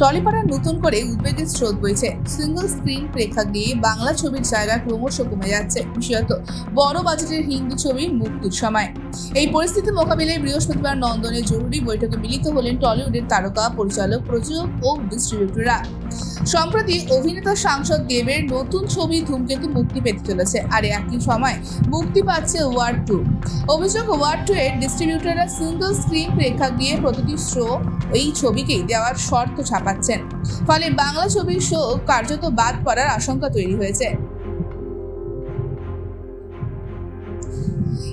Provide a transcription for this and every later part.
টলিপাড়ার নতুন করে উদ্বেগের স্রোত বইছে। সিঙ্গল স্ক্রিন প্রেক্ষাগৃহে বাংলা ছবির জায়গা ক্রমশ কমে যাচ্ছে বিশেষত বড় বাজেটের হিন্দি ছবি মুক্তির সময়। এই পরিস্থিতি মোকাবিলায় বৃহস্পতিবার নন্দনে জরুরি বৈঠকে মিলিত হলেন টলিউডের তারকা, পরিচালক, প্রযোজক ও ডিস্ট্রিবিউটররা। সম্প্রতি অভিনেতা সাংসদ দেবের নতুন ছবি ধূমকেতু মুক্তি পেতে চলেছে, আর একই সময় মুক্তি পাচ্ছে ওয়ার্ড টু। অভিযোগ, ওয়ার্ড টু এর ডিস্ট্রিবিউটররা সিঙ্গল স্ক্রিন প্রেক্ষাগৃহে প্রতিটি শো এই ছবিকেই দেওয়ার শর্ত ছাপাচ্ছেন ফলে বাংলা ছবির শো কার্যত বাদ পড়ার আশঙ্কা তৈরি হয়েছে।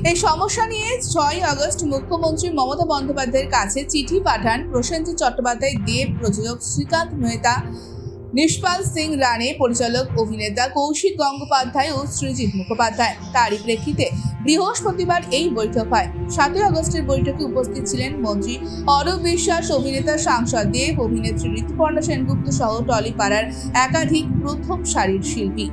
এই সমস্যা নিয়ে ছয় আগস্ট মুখ্যমন্ত্রী মমতা বন্দ্যোপাধ্যায়ের কাছে চিঠি পাঠান প্রসেনজিৎ চট্টোপাধ্যায়, দেব প্রযোজক শ্রীকান্ত মেহতা নিষ্পাল সিং রানে পরিচালক অভিনেতা কৌশিক গঙ্গোপাধ্যায় ও সৃজিৎ মুখোপাধ্যায়। তারই প্রেক্ষিতে বৃহস্পতিবার এই বৈঠক হয়। সাতই আগস্টের বৈঠকে উপস্থিত ছিলেন মন্ত্রী অরূপ বিশ্বাস, অভিনেতা সাংসদ দেব, অভিনেত্রী ঋতুপর্ণা সেনগুপ্ত সহ টলিপাড়ার একাধিক প্রথম সারির শিল্পী।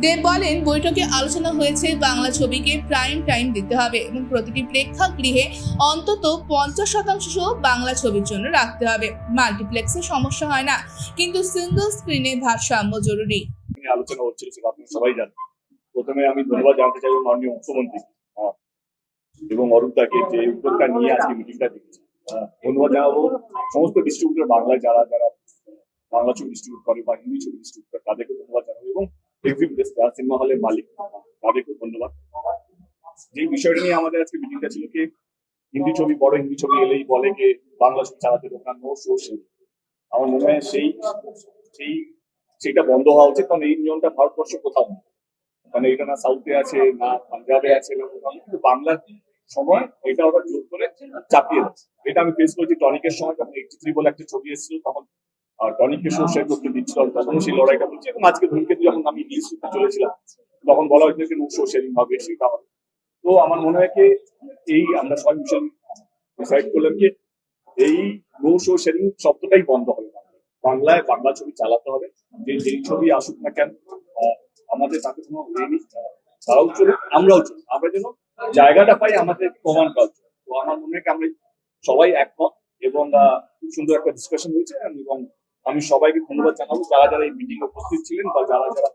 দেব বলেন, বৈঠকে আলোচনা হয়েছে, বাংলা ছবিকে প্রাইম টাইম দিতে হবে এবং প্রতিটি প্রেক্ষাগৃহে অন্তত পঞ্চাশ শতাংশ বাংলা ছবির জন্য রাখতে হবে। মাল্টিপ্লেক্সে সমস্যা হয় না। কিন্তু সিঙ্গল স্ক্রিনে ভারসাম্য জরুরি। আলোচনা হচ্ছিল সেটা আপনারা সবাই জানেন। প্রথমে আমি ধন্যবাদ জানাতে চাইব মাননীয় মুখ্যমন্ত্রী। আহ, এবং অরূপদাকে যে উদ্যোগটা নিয়ে আজকে মিটিংটা দিয়েছে। ধন্যবাদ জানাব। সমস্ত ডিস্ট্রিবিউটর বাংলায় যারা যারা বাংলা ছবি ডিস্ট্রিবিউট করে বা হিন্দি ছবি ডিস্ট্রিবিউট করে তাদেরকে ধন্যবাদ জানাব এবং এক্সিবিটার্স যারা সিনেমা হলের মালিক তাদেরকেও ধন্যবাদ। যে বিষয়টা নিয়ে আমাদের আজকে মিটিংটা ছিল কি হিন্দি ছবি বড় হিন্দি ছবি এলেই বলে যে বাংলা ছবি চালাতে দেবো না শো আমার মনে হয় সেই সেই সেটা বন্ধ হওয়া উচিত, কারণ এই নিয়মটা ভারতবর্ষে কোথাও নেই। মানে এটা না সাউথে আছে, না পাঞ্জাবে আছে, না কোথাও কিন্তু বাংলার সময় এটা ওরা জোর করে চাপিয়ে দিচ্ছে। এটা আমি ফেস করেছি টনিকের সময়, যখন এইটি থ্রি বলে একটা ছবি এসেছিল, তখন টনিককে শেয়ার করতে দিচ্ছিল তখন সেই লড়াইটা বলছি এবং আজকে ধূমকেতু যখন আমি নিউজ করতে চলেছিলাম, তখন বলা হয়েছে যে শো শেয়ারিং হবে, সেটা হবে। তো আমার মনে হয় কি, এই আমরা সবাই মিশন ডিসাইড করলাম কি, এই নো শো শেয়ারিং শব্দটাই বন্ধ হবে বাংলায়। বাংলায় বাংলা ছবি চালাতে হবে। যে যেই ছবি আসুক না কেন আমাদের তাকে কোনো ইয়ে তারাও চলুক, আমরাও চলুক। আমরা যেন জায়গাটা পাই, আমাদের প্রমাণ করার তো আমার মনে হয় আমরা সবাই একমত এবং খুব সুন্দর একটা ডিসকাশন হয়েছে এবং আমি সবাইকে ধন্যবাদ জানাব, যারা যারা এই মিটিং উপস্থিত ছিলেন বা যারা যারা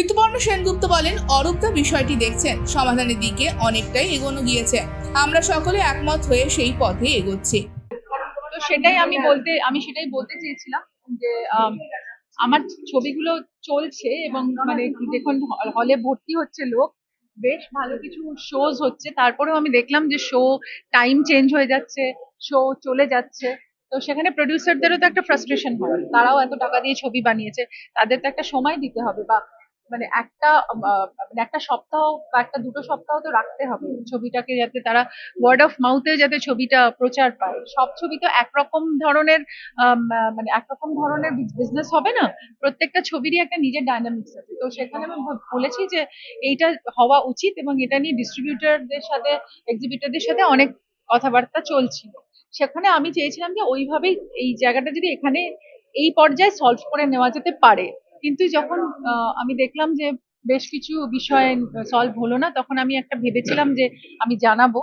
ঋতুপর্ণ সেনগুপ্ত বলেন অরূপদা বিষয়টি দেখছেন, সমাধানের দিকে অনেকটাই এগোনো গিয়েছে। আমরা সকলে একমত হয়ে সেই পথে এগোচ্ছি। সেটাই আমি বলতে আমি সেটাই বলতে চেয়েছিলাম যে আম, আমার ছবিগুলো চলছে এবং মানে দেখুন হলে ভর্তি হচ্ছে লোক বেশ ভালো কিছু শোজ হচ্ছে। তারপরেও আমি দেখলাম যে শো টাইম চেঞ্জ হয়ে যাচ্ছে শো চলে যাচ্ছে। তো সেখানে প্রডিউসারদেরও তো একটা ফ্রাস্ট্রেশন হয়। তারাও এত টাকা দিয়ে ছবি বানিয়েছে তাদের তো একটা সময় দিতে হবে বা মানে একটা মানে একটা সপ্তাহ বা একটা দুটো সপ্তাহ তো রাখতে হবে। ছবিটাকে যাতে তারা ওয়ার্ড অফ মাউথে যাতে ছবিটা প্রচার পায়। সব ছবি তো একরকম ধরনের মানে একরকম ধরনের বিজনেস হবে না। প্রত্যেকটা ছবিরই একটা নিজের ডাইনামিক্স আছে। তো সেখানে আমি বলেছি যে এইটা হওয়া উচিত এবং এটা নিয়ে ডিস্ট্রিবিউটরদের সাথে এক্সিবিটরদের সাথে অনেক কথাবার্তা চলছিল। সেখানে আমি চেয়েছিলাম যে ওইভাবেই এই জায়গাটা যদি এখানে এই পর্যায়ে সলভ করে নেওয়া যেতে পারে কিন্তু যখন আমি দেখলাম যে বেশ কিছু বিষয় সলভ হলো না, তখন আমি একটা ভেবেছিলাম যে আমি জানাব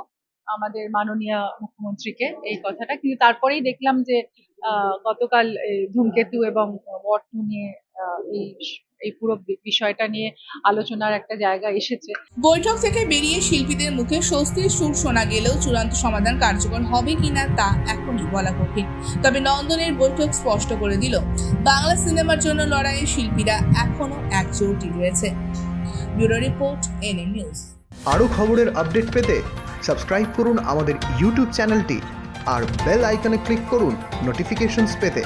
আমাদের মাননীয় মুখ্যমন্ত্রীকে এই কথাটা। কিন্তু তারপরেই দেখলাম যে গতকাল ধূমকেতু এবং বট নিয়ে এই এই পুরো বিষয়টা নিয়ে আলোচনার একটা জায়গা এসেছে। বৈঠক থেকে বেরিয়ে শিল্পীদের মুখে স্বস্তির সুর শোনা গেলেও চূড়ান্ত সমাধান কার্যকর হবে কিনা তা এখনই বলা কঠিন। তবে নন্দনের বৈঠক স্পষ্ট করে দিল বাংলা সিনেমার জন্য লড়াইয়ে শিল্পীরা এখনও একজোটই রয়েছে। Bureau report NM news. আরও খবরের আপডেট পেতে সাবস্ক্রাইব করুন আমাদের ইউটিউব চ্যানেলটি আর বেল আইকনে ক্লিক করুন নোটিফিকেশনস পেতে।